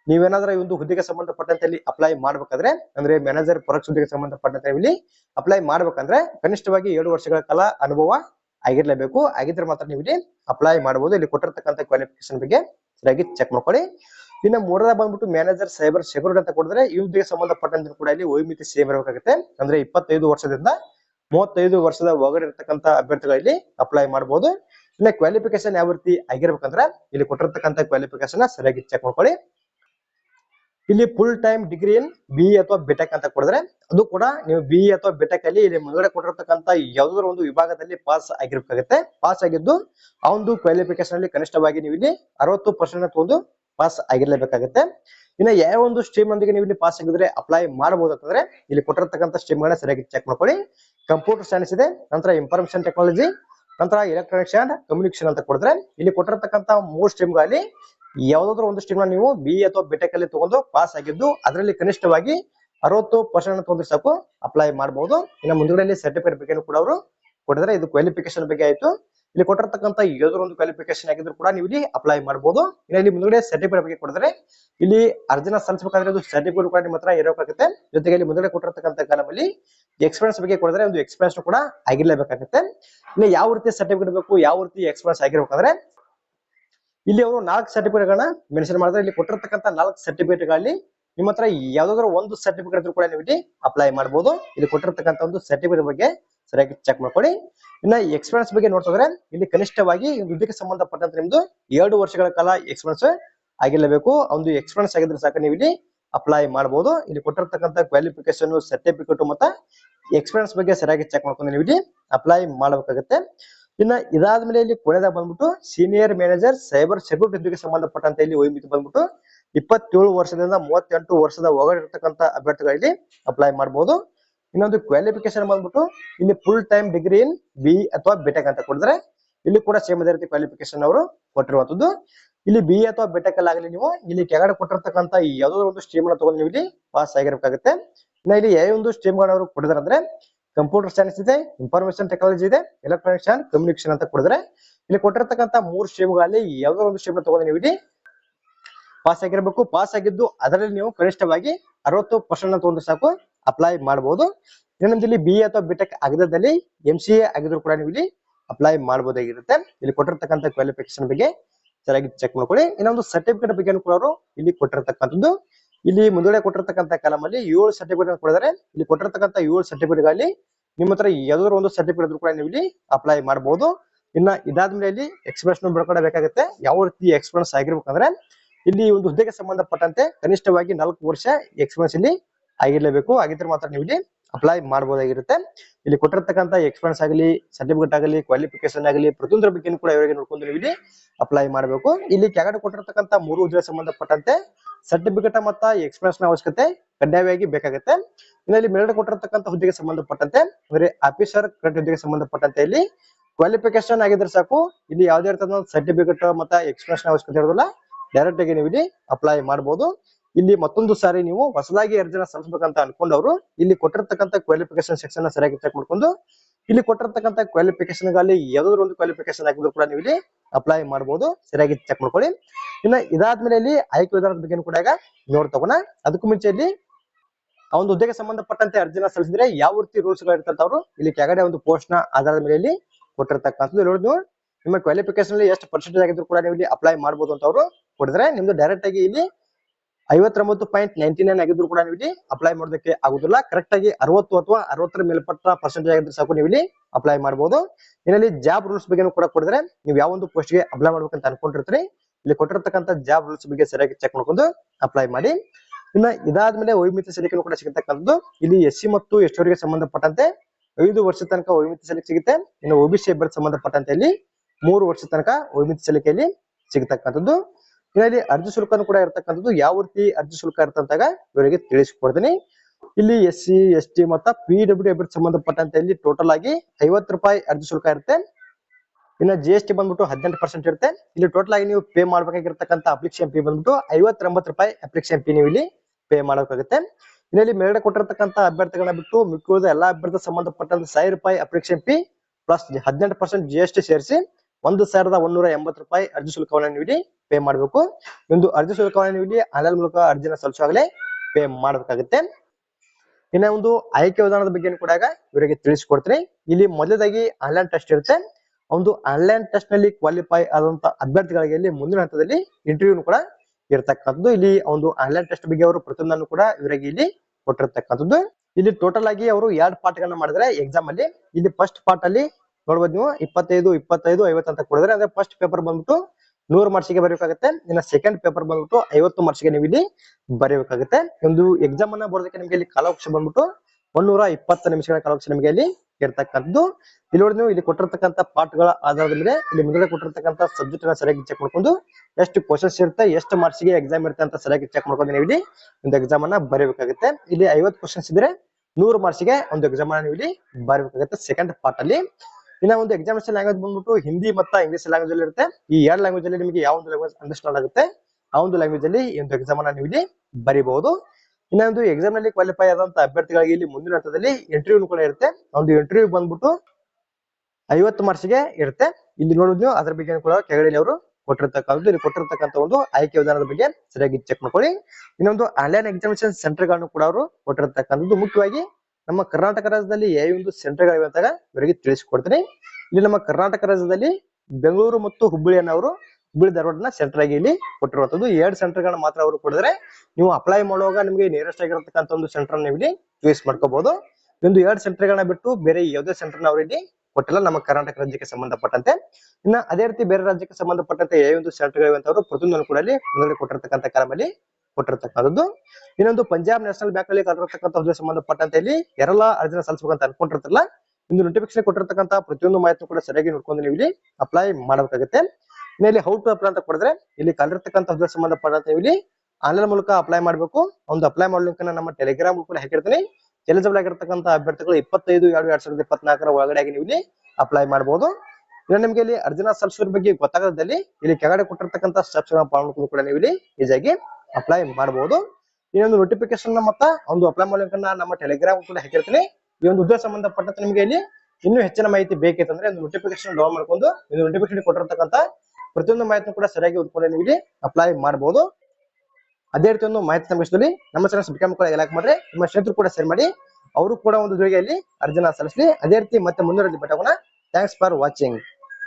ನೀವೇನಾದ್ರೂ ಈ ಒಂದು ಹುದ್ದೆಗೆ ಸಂಬಂಧಪಟ್ಟಂತೆ ಇಲ್ಲಿ ಅಪ್ಲೈ ಮಾಡ್ಬೇಕಾದ್ರೆ, ಅಂದ್ರೆ ಮ್ಯಾನೇಜರ್ ಪರೋಕ್ಷ ಹುದ್ದೆಗೆ ಸಂಬಂಧಪಟ್ಟಂತೆ ಇಲ್ಲಿ ಅಪ್ಲೈ ಮಾಡ್ಬೇಕಂದ್ರೆ ಕನಿಷ್ಠವಾಗಿ ಏಳು ವರ್ಷಗಳ ಕಾಲ ಅನುಭವ ಆಗಿರ್ಲೇಬೇಕು. ಆಗಿದ್ರೆ ಮಾತ್ರ ನೀವು ಇಲ್ಲಿ ಅಪ್ಲೈ ಮಾಡಬಹುದು ಇಲ್ಲಿ ಕೊಟ್ಟಿರ್ತಕ್ಕಂಥ ಕ್ವಾಲಿಫಿಕೇಶನ್ ಬಗ್ಗೆ ಸರಿಯಾಗಿ ಚೆಕ್ ಮಾಡ್ಕೊಳ್ಳಿ. ಇನ್ನು ಮೂರನೇ ಬಂದ್ಬಿಟ್ಟು ಮ್ಯಾನೇಜರ್ ಸೈಬರ್ ಸೆಕ್ಯೂರಿಟಿ ಅಂತ ಕೊಡಿದ್ರೆ ಇವ್ರಿಗೆ ಸಂಬಂಧಪಟ್ಟಂತ ಕೂಡ ಇಲ್ಲಿ ವೈಮಿತಿ ಸೇಮ್ ಇರಬೇಕಾಗುತ್ತೆ. ಅಂದ್ರೆ ಇಪ್ಪತ್ತೈದು ವರ್ಷದಿಂದ ಮೂವತ್ತೈದು ವರ್ಷದ ಒಳಗಡೆ ಅಭ್ಯರ್ಥಿಗಳು ಇಲ್ಲಿ ಅಪ್ಲೈ ಮಾಡಬಹುದು ಇನ್ನ ಕ್ವಾಲಿಫಿಕೇಶನ್ ಯಾವ ರೀತಿ ಆಗಿರ್ಬೇಕಂದ್ರೆ ಇಲ್ಲಿ ಕೊಟ್ಟಿರ್ತಕ್ಕಂಥ ಕ್ವಾಲಿಫಿಕೇಶನ್ ಸರಿಯಾಗಿ ಚೆಕ್ ಮಾಡ್ಕೊಳ್ಳಿ. ಇಲ್ಲಿ full time degree in B ಅಥವಾ ಬಿಟೆಕ್ ಅಂತ ಕೊಡಿದ್ರೆ, ಅದು ಕೂಡ ನೀವು ಬಿ ಅಥವಾ ಬಿಟೆಕ್ ಅಲ್ಲಿ ಇಲ್ಲಿ ಮುಂದ್ಗಡೆ ಕೊಟ್ಟಿರತಕ್ಕಂತ ಯಾವ್ದಾದ್ರು ಒಂದು ವಿಭಾಗದಲ್ಲಿ ಪಾಸ್ ಆಗಿರ್ಬೇಕಾಗತ್ತೆ. ಪಾಸ್ ಆಗಿದ್ದು, ಆ ಒಂದು ಕ್ವಾಲಿಫಿಕೇಶನ್ ಅಲ್ಲಿ ಕನಿಷ್ಠವಾಗಿ ನೀವು ಇಲ್ಲಿ ಅರವತ್ತು ಪರ್ಸೆಂಟ್ ತಗೊಂಡು ಪಾಸ್ ಆಗಿರ್ಲೇಬೇಕಾಗುತ್ತೆ. ಇನ್ನ ಯಾವ ಒಂದು ಸ್ಟ್ರೀಮ್ ಒಂದಿಗೆ ನೀವು ಇಲ್ಲಿ ಪಾಸ್ ಆಗಿದ್ರೆ ಅಪ್ಲೈ ಮಾಡಬಹುದು ಅಂತಂದ್ರೆ, ಇಲ್ಲಿ ಕೊಟ್ಟಿರ್ತಕ್ಕಂಥ ಸ್ಟ್ರೀಮ್ ಗಳನ್ನ ಸರಿಯಾಗಿ ಚೆಕ್ ಮಾಡ್ಕೊಳ್ಳಿ. ಕಂಪ್ಯೂಟರ್ ಸೈನ್ಸ್ ಇದೆ, ನಂತರ ಇನ್ಫಾರ್ಮೇಶನ್ ಟೆಕ್ನಾಲಜಿ ನಂತರ ಎಲೆಕ್ಟ್ರಾನಿಕ್ಸ್ ಅಂಡ್ ಕಮ್ಯುನಿಕೇಶನ್ ಅಂತ ಕೊಡಿದ್ರೆ, ಇಲ್ಲಿ ಕೊಟ್ಟಿರ್ತಕ್ಕಂಥ ಮೂರು ಸ್ಟ್ರೀಮ್ಗಳಲ್ಲಿ ಯಾವ್ದಾದ್ರು ಒಂದು ಸ್ಟ್ರೀಮ್ ನೀವು ಬಿ ಅಥವಾ ಬಿಟೆಕ್ ಅಲ್ಲಿ ತಗೊಂಡು ಪಾಸ್ ಆಗಿದ್ದು ಅದರಲ್ಲಿ ಕನಿಷ್ಠವಾಗಿ ಅರವತ್ತು ಪರ್ಸೆಂಟ್ ತೊಂದರೆ ಸಾಕು ಅಪ್ಲೈ ಮಾಡಬಹುದು ಇನ್ನು ಮುಂದುಗಡೆ ಸರ್ಟಿಫಿಕೇಟ್ ಬಗ್ಗೆ ಕೂಡ ಅವರು ಕೊಟ್ಟಿದ್ರೆ ಇದು ಕ್ವಾಲಿಫಿಕೇಶನ್ ಬಗ್ಗೆ ಆಯ್ತು. ಇಲ್ಲಿ ಕೊಟ್ಟಿರ್ತಕ್ಕಂಥ ಯಾವ್ದಾದ್ರು ಒಂದು ಕ್ವಾಲಿಫಿಕೇಶನ್ ಆಗಿದ್ರು ಕೂಡ ನೀವು ಇಲ್ಲಿ ಅಪ್ಲೈ ಮಾಡಬಹುದು ಇನ್ನು ಇಲ್ಲಿ ಮುಂದುಗಡೆ ಸರ್ಟಿಫಿಕೇಟ್ ಬಗ್ಗೆ ಕೊಡಿದ್ರೆ ಇಲ್ಲಿ ಅರ್ಜಿನ ಸಲ್ಲಿಸಬೇಕಾದ್ರೆ ಅದು ಸರ್ಟಿಫಿಕೇಟ್ ಕೂಡ ನಿಮ್ಮ ಹತ್ರ ಇರಬೇಕಾಗುತ್ತೆ. ಜೊತೆಗೆ ಇಲ್ಲಿ ಮುಂದುಗಡೆ ಕೊಟ್ಟಿರ್ತಕ್ಕಂಥ ಕಾಲಮಲ್ಲಿ ಎಕ್ಸ್ಪೀರಿಯನ್ಸ್ ಬಗ್ಗೆ ಕೊಡಿದ್ರೆ ಒಂದು ಎಕ್ಸ್ಪೀರಿಯನ್ಸ್ ಕೂಡ ಆಗಿರ್ಲೇಬೇಕಾಗುತ್ತೆ. ಇನ್ನು ಯಾವ ರೀತಿ ಸರ್ಟಿಫಿಕೇಟ್ ಬೇಕು, ಯಾವ ರೀತಿ ಎಕ್ಸ್ಪೀರಿಯನ್ಸ್ ಆಗಿರ್ಬೇಕಂದ್ರೆ ಇಲ್ಲಿ ಅವರು ನಾಲ್ಕು ಸರ್ಟಿಫಿಕೇಟ್ಗಳನ್ನ ಮೆನ್ಷನ್ ಮಾಡಿದ್ರೆ ಇಲ್ಲಿ ಕೊಟ್ಟಿರ್ತಕ್ಕಂಥ ನಾಲ್ಕು ಸರ್ಟಿಫಿಕೇಟ್ಗಳಲ್ಲಿ ನಿಮ್ಮ ಹತ್ರ ಯಾವ್ದಾದ್ರು ಒಂದು ಸರ್ಟಿಫಿಕೇಟ್ ಇದ್ರೂ ಕೂಡ ನೀವು ಅಪ್ಲೈ ಮಾಡಬಹುದು ಇಲ್ಲಿ ಕೊಟ್ಟಿರ್ತಕ್ಕಂಥ ಒಂದು ಸರ್ಟಿಫಿಕೇಟ್ ಬಗ್ಗೆ ಸರಿಯಾಗಿ ಚೆಕ್ ಮಾಡ್ಕೊಳ್ಳಿ. ಇನ್ನ ಎಕ್ಸ್ಪೀರಿಯನ್ಸ್ ಬಗ್ಗೆ ನೋಡ್ತಿದ್ರೆ ಇಲ್ಲಿ ಕನಿಷ್ಠವಾಗಿ ಉದ್ಯೋಗ ಸಂಬಂಧಪಟ್ಟಂತ ನಿಮ್ದು ಎರಡು ವರ್ಷಗಳ ಕಾಲ ಎಕ್ಸ್ಪೀರಿಯನ್ಸ್ ಆಗಿರಲೇಬೇಕು. ಒಂದು ಎಕ್ಸ್ಪೀರಿಯನ್ಸ್ ಆಗಿದ್ರೆ ಸಾಕು ನೀವು ಇಲ್ಲಿ ಅಪ್ಲೈ ಮಾಡಬಹುದು ಇಲ್ಲಿ ಕೊಟ್ಟಿರ್ತಕ್ಕಂಥ ಕ್ವಾಲಿಫಿಕೇಶನ್ ಸರ್ಟಿಫಿಕೇಟ್ ಮತ್ತೆ ಎಕ್ಸ್ಪೀರಿಯನ್ಸ್ ಬಗ್ಗೆ ಸರಿಯಾಗಿ ಚೆಕ್ ಮಾಡ್ಕೊಂಡು ನೀವು ಇಲ್ಲಿ ಅಪ್ಲೈ ಮಾಡಬೇಕಾಗುತ್ತೆ. ಇನ್ನ ಇದಾದ ಮೇಲೆ ಇಲ್ಲಿ ಕೊನೆದಾಗ ಬಂದ್ಬಿಟ್ಟು ಸೀನಿಯರ್ ಮ್ಯಾನೇಜರ್ ಸೈಬರ್ ಸೆಕ್ಯೂರಿಟಿ ಸಂಬಂಧಪಟ್ಟಂತ ಇಲ್ಲಿ ವಯೋಮಿತಿ ಬಂದ್ಬಿಟ್ಟು ಇಪ್ಪತ್ತೇಳು ವರ್ಷದಿಂದ ಮೂವತ್ತೆಂಟು ವರ್ಷದ ಒಳಗಡೆ ಅಭ್ಯರ್ಥಿಗಳಲ್ಲಿ ಅಪ್ಲೈ ಮಾಡಬಹುದು ಇನ್ನೊಂದು ಕ್ವಾಲಿಫಿಕೇಶನ್ ಬಂದ್ಬಿಟ್ಟು ಇಲ್ಲಿ full time degree in B ಅಥವಾ ಬಿಟೆಕ್ ಅಂತ ಕೊಡಿದ್ರೆ ಇಲ್ಲಿ ಕೂಡ ಸೇಮ್ ಅದೇ ರೀತಿ ಕ್ವಾಲಿಫಿಕೇಶನ್ ಅವರು ಕೊಟ್ಟಿರುವಂತದ್ದು ಇಲ್ಲಿ ಬಿ ಅಥವಾ ಬಿಟೆಕ್ ಅಲ್ಲಿ ಆಗಲಿ ನೀವು ಇಲ್ಲಿ ಕೆಳಗಡೆ ಕೊಟ್ಟಿರ್ತಕ್ಕಂಥ ಯಾವುದೋ ಒಂದು ಸ್ಟ್ರೀಮ್ ತಗೊಂಡು ನೀವು ಇಲ್ಲಿ ಪಾಸ್ ಆಗಿರ್ಬೇಕಾಗುತ್ತೆ. ಇನ್ನ ಇಲ್ಲಿ ಯಾವ ಒಂದು ಸ್ಟ್ರೀಮ್ ಅವರು ಕೊಡಿದ್ರೆ ಅಂದ್ರೆ ಕಂಪ್ಯೂಟರ್ ಸೈನ್ಸ್ ಇದೆ ಇನ್ಫಾರ್ಮೇಶನ್ ಟೆಕ್ನಾಲಜಿ ಇದೆ ಎಲೆಕ್ಟ್ರಾನಿಕ್ಸ್ ಅಂಡ್ ಕಮ್ಯುನಿಕೇಶನ್ ಅಂತ ಕೊಡಿದ್ರೆ ಇಲ್ಲಿ ಕೊಟ್ಟಿರ್ತಕ್ಕಂಥ ಮೂರು ಸ್ಟ್ರೀಮ್ಗಳಲ್ಲಿ ಯಾವ್ದೋ ಒಂದು ಸ್ಟ್ರೀಮ್ ತಗೊಂಡು ನೀವು ಇಲ್ಲಿ ಪಾಸ್ ಆಗಿರ್ಬೇಕು ಪಾಸ್ ಆಗಿದ್ದು ಅದರಲ್ಲಿ ನೀವು ಕನಿಷ್ಠವಾಗಿ ಅರವತ್ತು ಪರ್ಸೆಂಟ್ ತಗೊಂಡು ಸಾಕು ಅಪ್ಲೈ ಮಾಡಬಹುದು ಇನ್ನೊಂದು ಇಲ್ಲಿ ಬಿ ಅಥವಾ ಬಿಟೆಕ್ ಆಗದಲ್ಲಿ ಎಂ ಸಿ ಎ ಆಗಿದ್ರು ಕೂಡ ನೀವು ಇಲ್ಲಿ ಅಪ್ಲೈ ಮಾಡಬಹುದಾಗಿರುತ್ತೆ ಇಲ್ಲಿ ಕೊಟ್ಟಿರ್ತಕ್ಕಂಥ ಕ್ವಾಲಿಫಿಕೇಶನ್ ಬಗ್ಗೆ ಸರಿಯಾಗಿ ಚೆಕ್ ಮಾಡ್ಕೊಳ್ಳಿ. ಇನ್ನೊಂದು ಸರ್ಟಿಫಿಕೇಟ್ ಬಗ್ಗೆ ಕೂಡ ಅವರು ಇಲ್ಲಿ ಕೊಟ್ಟಿರ್ತಕ್ಕಂಥದ್ದು. ಇಲ್ಲಿ ಮುಂದುಗಡೆ ಕೊಟ್ಟಿರ್ತಕ್ಕಂಥ ಕಾಲಮ್ ಅಲ್ಲಿ ಏಳು ಸರ್ಟಿಫಿಕೇಟ್ ಕೊಡಿದರೆ ಇಲ್ಲಿ ಕೊಟ್ಟಿರ್ತಕ್ಕಂಥ ಏಳು ಸರ್ಟಿಫಿಕೇಟ್ಗಳಲ್ಲಿ ನಿಮ್ಮ ಹತ್ರ ಯಾವ್ದಾದ್ರು ಒಂದು ಸರ್ಟಿಫಿಕೇಟ್ ಇದ್ರೂ ಕೂಡ ನೀವು ಇಲ್ಲಿ ಅಪ್ಲೈ ಮಾಡಬಹುದು ಇನ್ನ ಇದಾದ್ಮೇಲೆ ಇಲ್ಲಿ ಎಕ್ಸ್ಪೀರಿಯನ್ಸ್ ಬರ್ಕೊಡಬೇಕಾಗುತ್ತೆ ಯಾವ ರೀತಿ ಎಕ್ಸ್ಪೀರಿಯನ್ಸ್ ಆಗಿರ್ಬೇಕಂದ್ರೆ ಇಲ್ಲಿ ಒಂದು ಹುದ್ದೆಗೆ ಸಂಬಂಧಪಟ್ಟಂತೆ ಕನಿಷ್ಠವಾಗಿ ನಾಲ್ಕು ವರ್ಷ ಎಕ್ಸ್ಪೀರಿಯನ್ಸ್ ಇಲ್ಲಿ ಆಗಿರ್ಲೇಬೇಕು. ಆಗಿದ್ರೆ ಮಾತ್ರ ನೀವು ಇಲ್ಲಿ ಅಪ್ಲೈ ಮಾಡಬಹುದಾಗಿರುತ್ತೆ ಇಲ್ಲಿ ಕೊಟ್ಟಿರತಕ್ಕಂತ ಎಕ್ಸ್ಪೀರಿಯನ್ಸ್ ಆಗಲಿ ಸರ್ಟಿಫಿಕೇಟ್ ಆಗಲಿ ಕ್ವಾಲಿಫಿಕೇಶನ್ ಆಗಲಿ, ಪ್ರತಿಯೊಂದರ ಬಗ್ಗೆ ಕೂಡ ಇವರಿಗೆ ನೋಡ್ಕೊಂಡು ಇಲ್ಲಿ ಅಪ್ಲೈ ಮಾಡಬೇಕು. ಇಲ್ಲಿ ಕೆಳಗಡೆ ಕೊಟ್ಟಿರ್ತಕ್ಕಂಥ ಮೂರು ಹುದ್ದೆಗೆ ಸಂಬಂಧಪಟ್ಟಂತೆ ಸರ್ಟಿಫಿಕೇಟ್ ಮತ್ತು ಎಕ್ಸ್ಪೀರಿಯನ್ಸ್ನ ಅವಶ್ಯಕತೆ ಕಡ್ಡಾಯವಾಗಿ ಬೇಕಾಗುತ್ತೆ. ಇನ್ನು ಇಲ್ಲಿ ಮೇಲ್ಗಡೆ ಕೊಟ್ಟಿರ್ತಕ್ಕಂಥ ಹುದ್ದೆಗೆ ಸಂಬಂಧಪಟ್ಟಂತೆ, ಅಂದ್ರೆ ಆಫೀಸರ್ ಕರೆಕ್ಟ್ ಹುದ್ದೆಗೆ ಸಂಬಂಧಪಟ್ಟಂತೆ ಇಲ್ಲಿ ಕ್ವಾಲಿಫಿಕೇಶನ್ ಆಗಿದ್ರೆ ಸಾಕು. ಇಲ್ಲಿ ಯಾವುದೇ ರೀತಿಯ ಸರ್ಟಿಫಿಕೇಟ್ ಮತ್ತೆ ಎಕ್ಸ್ಪೀರಿಯನ್ಸ್ ಅವಶ್ಯಕತೆ ಇರೋದಿಲ್ಲ. ಡೈರೆಕ್ಟ್ ಆಗಿ ನೀವು ಇಲ್ಲಿ ಅಪ್ಲೈ ಮಾಡಬಹುದು ಇಲ್ಲಿ ಮತ್ತೊಂದು ಸಾರಿ ನೀವು ಹೊಸದಾಗಿ ಅರ್ಜಿನ ಸಲ್ಲಿಸಬೇಕಂತ ಅನ್ಕೊಂಡವರು, ಇಲ್ಲಿ ಕೊಟ್ಟಿರ್ತಕ್ಕಂಥ ಕ್ವಾಲಿಫಿಕೇಶನ್ ಸೆಕ್ಷನ್ ಸರಿಯಾಗಿ ಚೆಕ್ ಮಾಡ್ಕೊಂಡು, ಇಲ್ಲಿ ಕೊಟ್ಟಿರ್ತಕ್ಕಂಥ ಕ್ವಾಲಿಫಿಕೇಶನ್ ಅಲ್ಲಿ ಯಾವ್ದಾದ್ರು ಒಂದು ಕ್ವಾಲಿಫಿಕೇಶನ್ ಆಗಿದ್ರು ಕೂಡ ನೀವು ಇಲ್ಲಿ ಅಪ್ಲೈ ಮಾಡಬಹುದು ಸರಿಯಾಗಿ ಚೆಕ್ ಮಾಡ್ಕೊಳ್ಳಿ. ಇನ್ನ ಇದಾದ್ಮೇಲೆ ಇಲ್ಲಿ ಆಯ್ಕೆ ವಿಧಾನದ ಬಗ್ಗೆ ಕೂಡ ಈಗ ನೋಡ್ ತಗೋಣ. ಅದಕ್ಕೂ ಮುಂಚೆ ಇಲ್ಲಿ ಆ ಒಂದು ಹುದ್ದೆಗೆ ಸಂಬಂಧಪಟ್ಟಂತೆ ಅರ್ಜಿನ ಸಲ್ಲಿಸಿದ್ರೆ ಯಾವ ರೀತಿ ರೂಲ್ಸ್ಗಳು ಇರ್ತಂತ ಅವರು ಇಲ್ಲಿ ಕೆಳಗಡೆ ಒಂದು ಪೋಸ್ಟ್ನ ಆಧಾರದ ಮೇಲೆ ಇಲ್ಲಿ ಕೊಟ್ಟಿರ್ತಕ್ಕಂಥದ್ದು ನೋಡಿ ನಿಮ್ಮ ಕ್ವಾಲಿಫಿಕೇಶನ್ ಎಷ್ಟು ಪರ್ಸೆಂಟೇಜ್ ಆಗಿದ್ರು ಕೂಡ ನೀವು ಇಲ್ಲಿ ಅಪ್ಲೈ ಮಾಡಬಹುದು ಅಂತ ಅವರು ಕೊಡಿದ್ರೆ, ನಿಮ್ದು ಡೈರೆಕ್ಟ್ ಆಗಿ ಇಲ್ಲಿ ಐವತ್ತೊಂಬತ್ತು ಪಾಯಿಂಟ್ ನೈನ್ಟಿ ನೈನ್ ಆಗಿದ್ರು ಕೂಡ ನೀವು ಇಲ್ಲಿ ಅಪ್ಲೈ ಮಾಡೋದಕ್ಕೆ ಆಗುದಿಲ್ಲ. ಕರೆಕ್ಟ್ ಆಗಿ ಅರವತ್ತು ಅಥವಾ ಅರವತ್ತರ ಮೇಲ್ಪಟ್ಟ ಪರ್ಸೆಂಟೇಜ್ ಆಗಿದ್ರೆ ಸಾಕು ನೀವು ಇಲ್ಲಿ ಅಪ್ಲೈ ಮಾಡಬಹುದು ಇನ್ನಲ್ಲಿ ಜಾಬ್ ರೂಲ್ಸ್ ಬಗ್ಗೆ ಕೂಡ ಕೊಡಿದ್ರೆ ನೀವು ಯಾವ ಒಂದು ಪೋಸ್ಟ್ಗೆ ಅಪ್ಲೈ ಮಾಡ್ಬೇಕಂತ ಅನ್ಕೊಂಡಿರ್ತೀರಿ, ಇಲ್ಲಿ ಕೊಟ್ಟಿರ್ತಕ್ಕಂಥ ಜಾಬ್ ರೂಲ್ಸ್ ಬಗ್ಗೆ ಸರಿಯಾಗಿ ಚೆಕ್ ಮಾಡ್ಕೊಂಡು ಅಪ್ಲೈ ಮಾಡಿ. ಇನ್ನ ಇದಾದ್ಮೇಲೆ ವೈಮಿತಿ ಸಲಿಕೆ ಕೂಡ ಸಿಗತಕ್ಕಂಥದ್ದು. ಇಲ್ಲಿ ಎಸ್ ಸಿ ಮತ್ತು ಎಸ್ ಅವರಿಗೆ ಸಂಬಂಧಪಟ್ಟಂತೆ ಐದು ವರ್ಷ ತನಕ ವೈಮಿತ ಸಲಿಕೆ ಸಿಗುತ್ತೆ. ಇನ್ನು ಒಬಿಸಿ ಅಭ್ಯರ್ಥಿ ಸಂಬಂಧಪಟ್ಟಂತೆ ಇಲ್ಲಿ ಮೂರು ವರ್ಷ ತನಕ ವೈಮಿತಿ ಸಲಿಕೆಯಲ್ಲಿ ಸಿಗತಕ್ಕಂಥದ್ದು. ಇನ್ನು ಇಲ್ಲಿ ಅರ್ಜಿ ಶುಲ್ಕನು ಕೂಡ ಇರತಕ್ಕಂಥದ್ದು ಯಾವ ರೀತಿ ಅರ್ಜಿ ಶುಲ್ಕ ಇರ್ತಂತಾಗ ಇವರಿಗೆ ತಿಳಿಸ್ಕೊಡ್ತೀನಿ. ಇಲ್ಲಿ ಎಸ್ ಸಿ ಎಸ್ ಟಿ ಮತ್ತು ಪಿ ಡಬ್ಲ್ಯೂ ಡಬ್ಲ್ಯೂ ಸಂಬಂಧಪಟ್ಟಂತೆ ಇಲ್ಲಿ ಟೋಟಲ್ ಆಗಿ ಐವತ್ತು ರೂಪಾಯಿ ಅರ್ಜಿ ಶುಲ್ಕ ಇರುತ್ತೆ. ಇನ್ನ ಜಿ ಎಸ್ ಟಿ ಬಂದ್ಬಿಟ್ಟು ಹದಿನೆಂಟು ಪರ್ಸೆಂಟ್ ಇರುತ್ತೆ. ಇಲ್ಲಿ ಟೋಟಲ್ ಆಗಿ ನೀವು ಪೇ ಮಾಡ್ಬೇಕಾಗಿರ್ತಕ್ಕಂಥ ಅಪ್ಲಿಕೇಶನ್ ಫೀ ಬಂದ್ಬಿಟ್ಟು ಐವತ್ತೊಂಬತ್ತು ರೂಪಾಯಿ ಅಪ್ಲಿಕೇಶನ್ ಫೀ ನೀವು ಇಲ್ಲಿ ಪೇ ಮಾಡಬೇಕಾಗುತ್ತೆ. ಇನ್ನಲ್ಲಿ ಮೇಲೆ ಮೇಲ್ಗಡೆ ಕೊಟ್ಟಿರ್ತಕ್ಕಂಥ ಅಭ್ಯರ್ಥಿಗಳನ್ನ ಬಿಟ್ಟು ಮಿಕ್ಕುಳಿದ ಎಲ್ಲಾ ಅಭ್ಯರ್ಥಿ ಸಂಬಂಧಪಟ್ಟಂತ ಸಾವಿರ ರೂಪಾಯಿ ಅಪ್ಲಿಕೇಶನ್ ಫೀ ಪ್ಲಸ್ ಹದಿನೆಂಟು ಪರ್ಸೆಂಟ್ ಜಿ ಎಸ್ ಟಿ ಸೇರಿಸಿ ಒಂದು ಸಾವಿರದ ಒಂದೂರ ಎಂಬತ್ತು ರೂಪಾಯಿ ಅರ್ಜಿ ಶುಲ್ಕವನ್ನು ನೀಡಿ ಪೇ ಮಾಡಬೇಕು. ಒಂದು ಅರ್ಜಿ ಶುಲ್ಕವನ್ನು ನೀವು ಇಲ್ಲಿ ಆನ್ಲೈನ್ ಮೂಲಕ ಅರ್ಜಿನ ಸಲ್ಲಿಸುವಾಗಲೇ ಪೇ ಮಾಡಬೇಕಾಗುತ್ತೆ. ಇನ್ನ ಒಂದು ಆಯ್ಕೆ ವಿಧಾನದ ಬಗ್ಗೆ ಕೂಡ ಇವರಿಗೆ ತಿಳಿಸ್ಕೊಡ್ತೀನಿ. ಇಲ್ಲಿ ಮೊದಲದಾಗಿ ಆನ್ಲೈನ್ ಟೆಸ್ಟ್ ಇರುತ್ತೆ. ಒಂದು ಆನ್ಲೈನ್ ಟೆಸ್ಟ್ನಲ್ಲಿ ಕ್ವಾಲಿಫೈ ಆದಂತ ಅಭ್ಯರ್ಥಿಗಳಿಗೆ ಇಲ್ಲಿ ಮುಂದಿನ ಹಂತದಲ್ಲಿ ಇಂಟರ್ವ್ಯೂ ಕೂಡ ಇರತಕ್ಕಂಥದ್ದು. ಇಲ್ಲಿ ಒಂದು ಆನ್ಲೈನ್ ಟೆಸ್ಟ್ ಬಗ್ಗೆ ಅವರು ಪ್ರತಿಯೊಂದನ್ನು ಕೂಡ ಇವರಿಗೆ ಇಲ್ಲಿ ಕೊಟ್ಟಿರ್ತಕ್ಕಂಥದ್ದು. ಇಲ್ಲಿ ಟೋಟಲ್ ಆಗಿ ಅವರು ಎರಡು ಪಾಠಗಳನ್ನ ಮಾಡಿದ್ರೆ ಎಕ್ಸಾಮ್ ಅಲ್ಲಿ. ಇಲ್ಲಿ ಫಸ್ಟ್ ಪಾರ್ಟ್ ಅಲ್ಲಿ ನೋಡ್ಬೋದು ನೀವು, ಇಪ್ಪತ್ತೈದು ಇಪ್ಪತ್ತೈದು, ಐವತ್ತು ಅಂತ ಕೊಡಿದ್ರೆ ಅಂದ್ರೆ ಫಸ್ಟ್ ಪೇಪರ್ ಬಂದ್ಬಿಟ್ಟು ನೂರು ಮಾರ್ಕ್ಸ್ಗೆ ಬರೀಬೇಕಾಗುತ್ತೆ. ಇನ್ನು ಸೆಕೆಂಡ್ ಪೇಪರ್ ಬಂದ್ಬಿಟ್ಟು ಐವತ್ತು ಮಾರ್ಕ್ಸ್ಗೆ ನೀವು ಇಲ್ಲಿ ಬರೀಬೇಕಾಗುತ್ತೆ. ಒಂದು ಎಕ್ಸಾಮ್ ಅನ್ನ ಬರೋದಕ್ಕೆ ನಿಮಗೆ ಇಲ್ಲಿ ಕಾಲಾವಕಾಶ ಬಂದ್ಬಿಟ್ಟು ಒಂದೂರ ಇಪ್ಪತ್ತು ನಿಮಿಷಗಳ ಕಾಲಾವಕಾಶ ನಿಮಗೆ ಇಲ್ಲಿ ಇರ್ತಕ್ಕಂಥದ್ದು. ಇಲ್ಲಿ ನೋಡಿ ನೀವು ಇಲ್ಲಿ ಕೊಟ್ಟಿರ್ತಕ್ಕಂಥ ಪಾಠಗಳ ಆಧಾರದ ಮೇಲೆ ಇಲ್ಲಿ ಮುಂದೆ ಕೊಟ್ಟಿರ್ತಕ್ಕಂಥ ಸಬ್ಜೆಕ್ಟ್ನ ಸರಿಯಾಗಿ ಚೆಕ್ ಮಾಡ್ಕೊಂಡು ಎಷ್ಟು ಕ್ವಶನ್ಸ್ ಇರುತ್ತೆ, ಎಷ್ಟು ಮಾರ್ಸಿಗೆ ಎಕ್ಸಾಮ್ ಇರುತ್ತೆ ಅಂತ ಸರಿಯಾಗಿ ಚೆಕ್ ಮಾಡ್ಕೊಂಡು ನೀವು ಇಲ್ಲಿ ಒಂದು ಎಕ್ಸಾಮ್ ಅನ್ನ ಬರೀಬೇಕಾಗುತ್ತೆ. ಇಲ್ಲಿ ಐವತ್ತು ಕ್ವಶನ್ಸ್ ಇದ್ರೆ ನೂರು ಮಾರ್ಸಿಗೆ ಒಂದು ಎಕ್ಸಾಮ್ ಅನ್ನ ನೀವು ಇಲ್ಲಿ ಬರಬೇಕಾಗುತ್ತೆ ಸೆಕೆಂಡ್ ಪಾರ್ಟ್ ಅಲ್ಲಿ. ಇನ್ನ ಒಂದು ಎಕ್ಸಾಮಿನೇಷನ್ ಲ್ಯಾಂಗ್ವೇಜ್ ಬಂದ್ಬಿಟ್ಟು ಹಿಂದಿ ಮತ್ತು ಇಂಗ್ಲಿಷ್ ಲ್ಯಾಂಗ್ವೇಜ್ ಅಲ್ಲಿ ಇರುತ್ತೆ. ಈ ಎರಡು ಲ್ಯಾಂಗ್ವೇಜ್ ಅಲ್ಲಿ ನಿಮಗೆ ಯಾವ ಒಂದು ಲ್ಯಾಂಗ್ವೇಜ್ ಅಂಡರ್ಸ್ಟ್ಯಾಂಡ್ ಆಗುತ್ತೆ, ಆ ಒಂದು ಲ್ಯಾಂಗ್ವೇಜ್ ಅಲ್ಲಿ ಒಂದು ಎಕ್ಸಾಮ್ ಅನ್ನ ನೀವು ಇಲ್ಲಿ ಬರೀಬಹುದು. ಇನ್ನೊಂದು ಎಕ್ಸಾಮ್ನಲ್ಲಿ ಕ್ವಾಲಿಫೈ ಆದಂತ ಅಭ್ಯರ್ಥಿಗಳಿಗೆ ಇಲ್ಲಿ ಮುಂದಿನ ಹಂತದಲ್ಲಿ ಇಂಟರ್ವ್ಯೂ ಕೂಡ ಇರುತ್ತೆ. ಒಂದು ಇಂಟರ್ವ್ಯೂ ಬಂದ್ಬಿಟ್ಟು ಐವತ್ತು ಮಾರ್ಕ್ಸ್ಗೆ ಇರುತ್ತೆ. ಇಲ್ಲಿ ನೋಡಿದ್ ನೀವು, ಅದ್ರ ಬಗ್ಗೆ ಕೂಡ ಕೆಳಗಡೆ ಅವರು ಕೊಟ್ಟಿರ್ತಕ್ಕಂಥದ್ದು, ಇಲ್ಲಿ ಕೊಟ್ಟಿರ್ತಕ್ಕಂಥ ಒಂದು ಆಯ್ಕೆ ವಿಧಾನದ ಬಗ್ಗೆ ಸರಿಯಾಗಿ ಚೆಕ್ ಮಾಡ್ಕೊಳ್ಳಿ. ಇನ್ನೊಂದು ಆನ್ಲೈನ್ ಎಕ್ಸಾಮಿನೇಷನ್ ಸೆಂಟರ್ಗಳನ್ನು ಕೂಡ ಅವರು ಕೊಟ್ಟಿರ್ತಕ್ಕಂಥದ್ದು ಮುಖ್ಯವಾಗಿ ನಮ್ಮ ಕರ್ನಾಟಕ ರಾಜ್ಯದಲ್ಲಿ ಯಾವ ಒಂದು ಸೆಂಟರ್ ಗಳಿವೆ ಅಂತ ಇವರಿಗೆ ತಿಳಿಸ್ಕೊಡ್ತೀನಿ. ಇಲ್ಲಿ ನಮ್ಮ ಕರ್ನಾಟಕ ರಾಜ್ಯದಲ್ಲಿ ಬೆಂಗಳೂರು ಮತ್ತು ಹುಬ್ಬಳ್ಳಿಯನ್ನು ಅವರು ಹುಬ್ಬಳ್ಳಿ ಧಾರವಾಡನ ಸೆಂಟರ್ ಆಗಿ ಇಲ್ಲಿ ಕೊಟ್ಟಿರುವಂತದ್ದು ಎರಡು ಸೆಂಟರ್ ಗಳನ್ನ ಮಾತ್ರ ಅವರು ಕೊಡಿದ್ರೆ ನೀವು ಅಪ್ಲೈ ಮಾಡುವಾಗ ನಿಮಗೆ ನಿಯರೆಸ್ಟ್ ಆಗಿರತಕ್ಕಂಥ ಒಂದು ಸೆಂಟರ್ ನೀವು ಇಲ್ಲಿ ಚೂಸ್ ಮಾಡ್ಕೋಬಹುದು ಒಂದು ಎರಡು ಸೆಂಟರ್ ಗಳನ್ನ ಬಿಟ್ಟು ಬೇರೆ ಯಾವುದೇ ಸೆಂಟರ್ನ ಅವರು ಇಲ್ಲಿ ಕೊಟ್ಟಿಲ್ಲ. ನಮ್ಮ ಕರ್ನಾಟಕ ರಾಜ್ಯಕ್ಕೆ ಸಂಬಂಧಪಟ್ಟಂತೆ. ಇನ್ನ ಅದೇ ರೀತಿ ಬೇರೆ ರಾಜ್ಯಕ್ಕೆ ಸಂಬಂಧಪಟ್ಟಂತೆ ಯಾವ ಒಂದು ಸೆಂಟರ್ ಗಳಿವೆ ಅಂತ ಅವರು ಪ್ರತಿಯೊಂದನ್ನು ಕೂಡ ಇಲ್ಲಿ ಕೊಟ್ಟಿರ್ತಕ್ಕಂಥ ಕಾಲಮಲ್ಲಿ ಕೊಟ್ಟಿರ್ತಕ್ಕಂಥದ್ದು. ಇನ್ನೊಂದು ಪಂಜಾಬ್ ನ್ಯಾಷನಲ್ ಬ್ಯಾಂಕ್ ಅಲ್ಲಿ ಕಟ್ಟಿರ್ತಕ್ಕಂಥ ಹುದ್ದೆ ಸಂಬಂಧಪಟ್ಟಂತೆ ಇಲ್ಲಿ ಎಲ್ಲ ಅರ್ಜಿನ ಸಲ್ಲಿಸಬೇಕಂತ ಅನ್ಕೊಂಡಿರ್ತಲ್ಲ ಇಂದು ನೋಟಿಫಿಕೇಶನ್ ಕೊಟ್ಟಿರ್ತಕ್ಕಂಥ ಪ್ರತಿಯೊಂದು ಮಾಹಿತಿ ಕೂಡ ಸರಿಯಾಗಿ ನೋಡ್ಕೊಂಡು ನೀವು ಇಲ್ಲಿ ಅಪ್ಲೈ ಮಾಡಬೇಕಾಗುತ್ತೆ. ಇಲ್ಲಿ ಹೌ ಟು ಅಪ್ಲೈ ಅಂತ ಕೊಡಿದ್ರೆ ಇಲ್ಲಿ ಕಲಿರ್ತಕ್ಕಂಥ ಸಂಬಂಧಪಟ್ಟಂತೆ ಇಲ್ಲಿ ಆನ್ಲೈನ್ ಮೂಲಕ ಅಪ್ಲೈ ಮಾಡಬೇಕು. ಒಂದು ಅಪ್ಲೈ ಮಾಡ್ಲಿಕ್ಕೆ ನಮ್ಮ ಟೆಲಿಗ್ರಾಮ್ ಕೂಡ ಹಾಕಿರ್ತೀನಿ. ಎಲಿಜಿಬಲ್ ಆಗಿರ್ತಕ್ಕಂಥ ಅಭ್ಯರ್ಥಿಗಳು ಇಪ್ಪತ್ತೈದು, ಎರಡು, ಎರಡ್ ಸಾವಿರದ ಇಪ್ಪತ್ನಾಲ್ಕರ ಒಳಗಡೆ ನೀವು ಇಲ್ಲಿ ಅಪ್ಲೈ ಮಾಡಬಹುದು ಇನ್ನು ನಿಮಗೆ ಇಲ್ಲಿ ಅರ್ಜಿನ ಸಲ್ಲಿಸೋದ್ರ ಬಗ್ಗೆ ಗೊತ್ತಾಗದಲ್ಲಿ ಇಲ್ಲಿ ಕೆಳಗಡೆ ಕೊಟ್ಟಿರ್ತಕ್ಕಂಥ ಸ್ಟೆಪ್ಸ್ ಪಾಲನೆ ಕೂಡ ನೀವು ಇಲ್ಲಿ ಈಸಿಯಾಗಿ ಅಪ್ಲೈ ಮಾಡಬಹುದು ಈ ಒಂದು ನೋಟಿಫಿಕೇಶನ್ ಮತ್ತ ಒಂದು ಅಪ್ಲೈ ಮಾಡ್ಲಿಕ್ಕೆ ನಮ್ಮ ಟೆಲಿಗ್ರಾಮ್ ಕೂಡ ಹಾಕಿರ್ತೀನಿ. ಈ ಒಂದು ಉದ್ಯೋಗ ಸಂಬಂಧಪಟ್ಟಂತೆ ನಿಮಗೆ ಇಲ್ಲಿ ಇನ್ನೂ ಹೆಚ್ಚಿನ ಮಾಹಿತಿ ಬೇಕಿತ್ತಂದ್ರೆ ಒಂದು ನೋಟಿಫಿಕೇಶನ್ ಡೌನ್ ಮಾಡ್ಕೊಂಡು ಇದು ನೋಟಿಫಿಕೇಶನ್ ಕೊಟ್ಟಿರ್ತಕ್ಕಂಥ ಪ್ರತಿಯೊಂದು ಮಾಹಿತಿ ಕೂಡ ಸರಿಯಾಗಿ ಓದ್ಕೊಂಡು ನಿಮಗೆ ಅಪ್ಲೈ ಮಾಡಬಹುದು ಅದೇ ರೀತಿ ಒಂದು ಮಾಹಿತಿ ಸಂಬಂಧಿಸಿದಲ್ಲಿ ನಮ್ಮ ಚಾನಲ್ ಬಿಕಮ್ ಕೂಡ ಎಲ್ಲ ಮಾಡ್ರಿ, ನಿಮ್ಮ ಸ್ನೇಹಿತರು ಕೂಡ ಶೇರ್ ಮಾಡಿ, ಅವರು ಕೂಡ ಒಂದು ಜೊತೆಗೆ ಅಲ್ಲಿ ಅರ್ಜಿನ ಸಲ್ಲಿಸಲಿ. ಅದೇ ರೀತಿ ಮತ್ತೆ ಮುಂದುವರೆದು ಬೆಟ್ಟವನ್ನ ಥ್ಯಾಂಕ್ಸ್ ಫಾರ್ ವಾಚಿಂಗ್